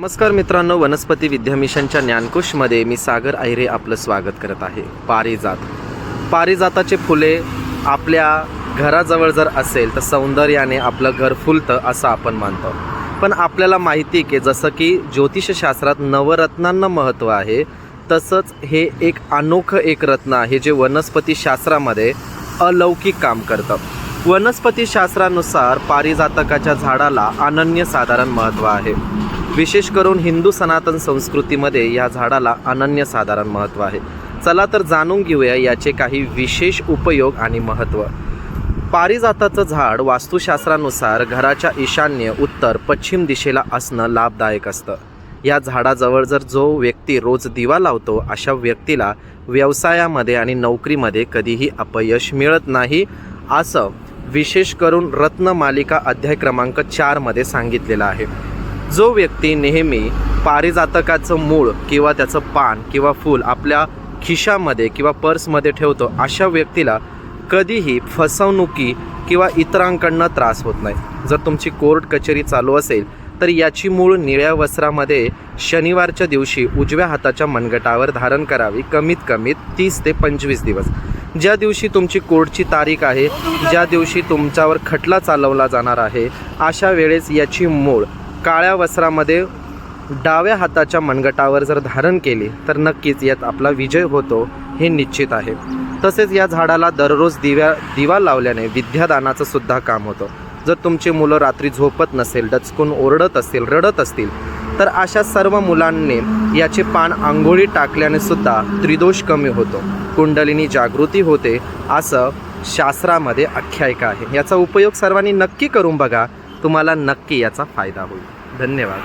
नमस्कार मित्रांनो वनस्पती विद्या मिशनच्या ज्ञानकोशमध्ये मी सागर आहिरे आपलं स्वागत करत आहे. पारिजात. पारिजाताचे फुले आपल्या घराजवळ जर असेल तर सौंदर्याने आपलं घर फुलतं असं आपण मानतो. पण आपल्याला माहिती की जसं की ज्योतिषशास्त्रात नवरत्नांना महत्त्व आहे तसंच हे एक अनोखं एक रत्न आहे जे वनस्पतीशास्त्रामध्ये अलौकिक काम करतं. वनस्पतीशास्त्रानुसार पारिजातकाच्या झाडाला अनन्यसाधारण महत्त्व आहे. विशेष करून हिंदू सनातन संस्कृतीमध्ये या झाडाला अनन्यसाधारण महत्त्व आहे. चला तर जाणून घेऊया याचे काही विशेष उपयोग आणि महत्त्व. पारिजाताचं झाड वास्तुशास्त्रानुसार घराच्या ईशान्य उत्तर पश्चिम दिशेला असणं लाभदायक असतं. या झाडाजवळ जर जो व्यक्ती रोज दिवा लावतो अशा व्यक्तीला व्यवसायामध्ये आणि नोकरीमध्ये कधीही अपयश मिळत नाही असं विशेष करून रत्नमालिका अध्याय क्रमांक चारमध्ये सांगितलेलं आहे. जो व्यक्ती नेहमी पारिजातकाचं मूळ किंवा त्याचं पान किंवा फूल आपल्या खिशामध्ये किंवा पर्समध्ये ठेवतो अशा व्यक्तीला कधीही फसवणुकी किंवा इतरांकडनं त्रास होत नाही. जर तुमची कोर्ट कचेरी चालू असेल तर याची मूळ निळ्या वस्त्रामध्ये शनिवारच्या दिवशी उजव्या हाताच्या मनगटावर धारण करावी कमीत कमीत तीस ते पंचवीस दिवस. ज्या दिवशी तुमची कोर्टची तारीख आहे ज्या दिवशी तुमच्यावर खटला चालवला जाणार आहे अशा वेळेस याची मूळ काळ्या वस्त्रामध्ये डाव्या हाताच्या मनगटावर जर धारण केली तर नक्कीच यात आपला विजय होतो हे निश्चित आहे. तसेच या झाडाला दररोज दिव्या दिवा लावल्याने विद्यादानाचं सुद्धा काम होतं. जर तुमची मुलं रात्री झोपत नसेल डचकून ओरडत असतील रडत असतील तर अशा सर्व मुलांनी याचे पान आंघोळी टाकल्याने सुद्धा त्रिदोष कमी होतो. कुंडलिनी जागृती होते असं शास्त्रामध्ये आख्यायिका आहे. याचा उपयोग सर्वांनी नक्की करून बघा. तुम्हाला नक्की याचा फायदा होईल. धन्यवाद.